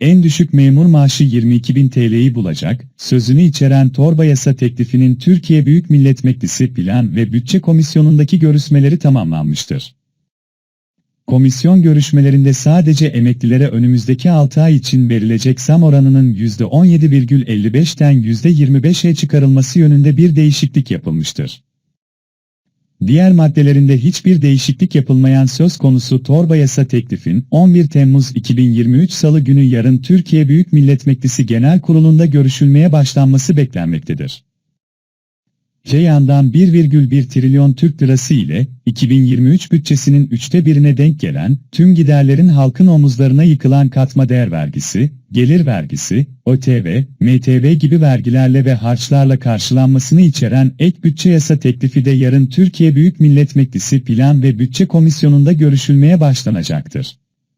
En düşük memur maaşı 22.000 TL'yi bulacak, sözünü içeren torba yasa teklifinin Türkiye Büyük Millet Meclisi Plan ve Bütçe Komisyonu'ndaki görüşmeleri tamamlanmıştır. Komisyon görüşmelerinde sadece emeklilere önümüzdeki 6 ay için verilecek zam oranının %17,55'ten %25'e çıkarılması yönünde bir değişiklik yapılmıştır. Diğer maddelerinde hiçbir değişiklik yapılmayan söz konusu torba yasa teklifin 11 Temmuz 2023 Salı günü yarın Türkiye Büyük Millet Meclisi Genel Kurulu'nda görüşülmeye başlanması beklenmektedir. Öte yandan 1,1 trilyon Türk lirası ile 2023 bütçesinin üçte birine denk gelen tüm giderlerin halkın omuzlarına yıkılan katma değer vergisi, gelir vergisi, ÖTV, MTV gibi vergilerle ve harçlarla karşılanmasını içeren ek bütçe yasa teklifi de yarın Türkiye Büyük Millet Meclisi Plan ve Bütçe Komisyonu'nda görüşülmeye başlanacaktır.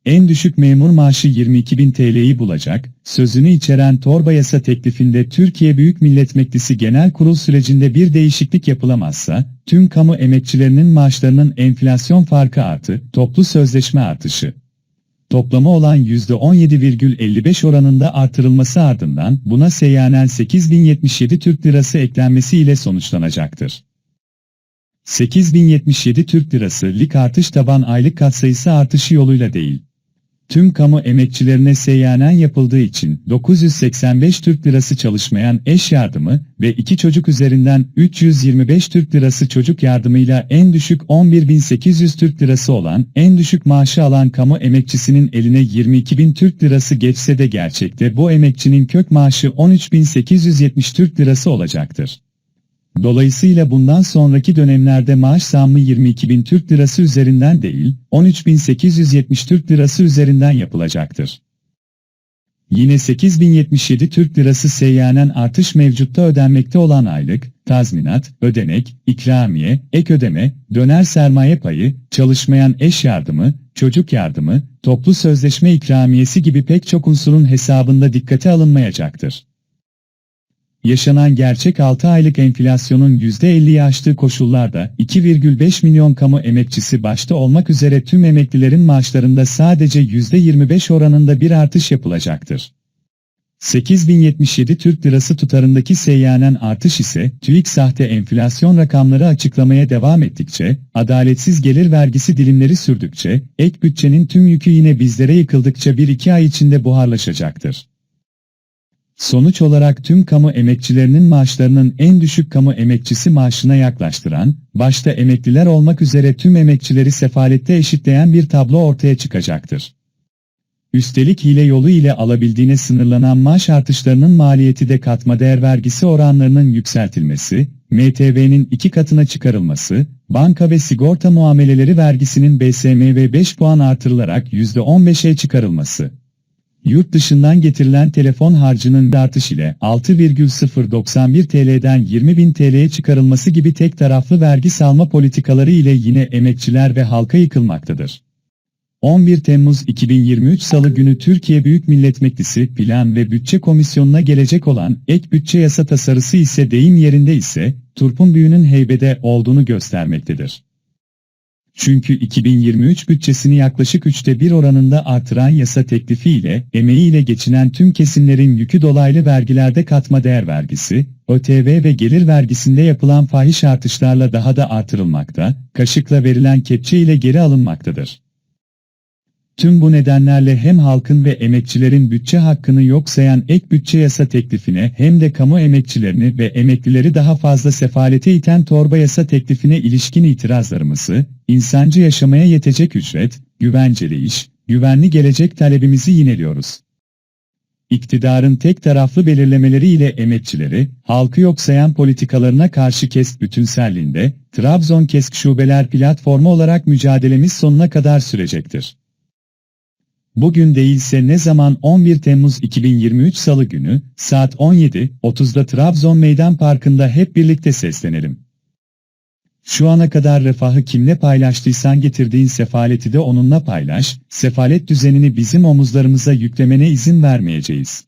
En düşük memur maaşı 22.000 TL'yi bulacak, sözünü içeren torba yasa teklifinde Türkiye Büyük Millet Meclisi Genel Kurul sürecinde bir değişiklik yapılamazsa, tüm kamu emekçilerinin maaşlarının enflasyon farkı artı, toplu sözleşme artışı, toplama olan %17,55 oranında artırılması ardından buna seyyanen 8077 Türk Lirası eklenmesi ile sonuçlanacaktır. 8077 Türk Lirası lik artış taban aylık katsayısı artışı yoluyla değil. Tüm kamu emekçilerine seyyanen yapıldığı için 985 Türk Lirası çalışmayan eş yardımı ve iki çocuk üzerinden 325 Türk Lirası çocuk yardımıyla en düşük 11.800 Türk Lirası olan en düşük maaşı alan kamu emekçisinin eline 22.000 Türk Lirası geçse de gerçekte bu emekçinin kök maaşı 13.870 Türk Lirası olacaktır. Dolayısıyla bundan sonraki dönemlerde maaş zammı 22.000 Türk Lirası üzerinden değil, 13.870 Türk Lirası üzerinden yapılacaktır. Yine 8.077 Türk Lirası seyyanen artış mevcutta ödenmekte olan aylık, tazminat, ödenek, ikramiye, ek ödeme, döner sermaye payı, çalışmayan eş yardımı, çocuk yardımı, toplu sözleşme ikramiyesi gibi pek çok unsurun hesabında dikkate alınmayacaktır yaşanan gerçek 6 aylık enflasyonun %50'yi aştığı koşullarda 2,5 milyon kamu emekçisi başta olmak üzere tüm emeklilerin maaşlarında sadece %25 oranında bir artış yapılacaktır. 8077 Türk Lirası tutarındaki seyyanen artış ise TÜİK sahte enflasyon rakamları açıklamaya devam ettikçe, adaletsiz gelir vergisi dilimleri sürdükçe, ek bütçenin tüm yükü yine bizlere yıkıldıkça 1-2 ay içinde buharlaşacaktır. Sonuç olarak tüm kamu emekçilerinin maaşlarının en düşük kamu emekçisi maaşına yaklaştıran, başta emekliler olmak üzere tüm emekçileri sefalette eşitleyen bir tablo ortaya çıkacaktır. Üstelik hile yolu ile alabildiğine sınırlanan maaş artışlarının maliyeti de katma değer vergisi oranlarının yükseltilmesi, MTV'nin iki katına çıkarılması, banka ve sigorta muameleleri vergisinin BSMV 5 puan artırılarak %15'e çıkarılması, Yurt dışından getirilen telefon harcının artış ile 6,091 TL'den 20.000 TL'ye çıkarılması gibi tek taraflı vergi salma politikaları ile yine emekçiler ve halka yıkılmaktadır. 11 Temmuz 2023 Salı günü Türkiye Büyük Millet Meclisi Plan ve Bütçe Komisyonu'na gelecek olan ek bütçe yasa tasarısı ise deyim yerinde ise turpun büyünün heybede olduğunu göstermektedir. Çünkü 2023 bütçesini yaklaşık üçte bir oranında artıran yasa teklifiyle, emeğiyle geçinen tüm kesimlerin yükü dolaylı vergilerde katma değer vergisi, ÖTV ve gelir vergisinde yapılan fahiş artışlarla daha da artırılmakta, kaşıkla verilen kepçe ile geri alınmaktadır. Tüm bu nedenlerle hem halkın ve emekçilerin bütçe hakkını yok sayan ek bütçe yasa teklifine hem de kamu emekçilerini ve emeklileri daha fazla sefalete iten torba yasa teklifine ilişkin itirazlarımızı, insancı yaşamaya yetecek ücret, güvenceli iş, güvenli gelecek talebimizi yineliyoruz. İktidarın tek taraflı belirlemeleri ile emekçileri, halkı yok sayan politikalarına karşı KESK bütünselliğinde, Trabzon KESK Şubeler platformu olarak mücadelemiz sonuna kadar sürecektir. Bugün değilse ne zaman 11 Temmuz 2023 Salı günü, saat 17.30'da Trabzon Meydan Parkı'nda hep birlikte seslenelim. Şu ana kadar refahı kimle paylaştıysan getirdiğin sefaleti de onunla paylaş, sefalet düzenini bizim omuzlarımıza yüklemene izin vermeyeceğiz.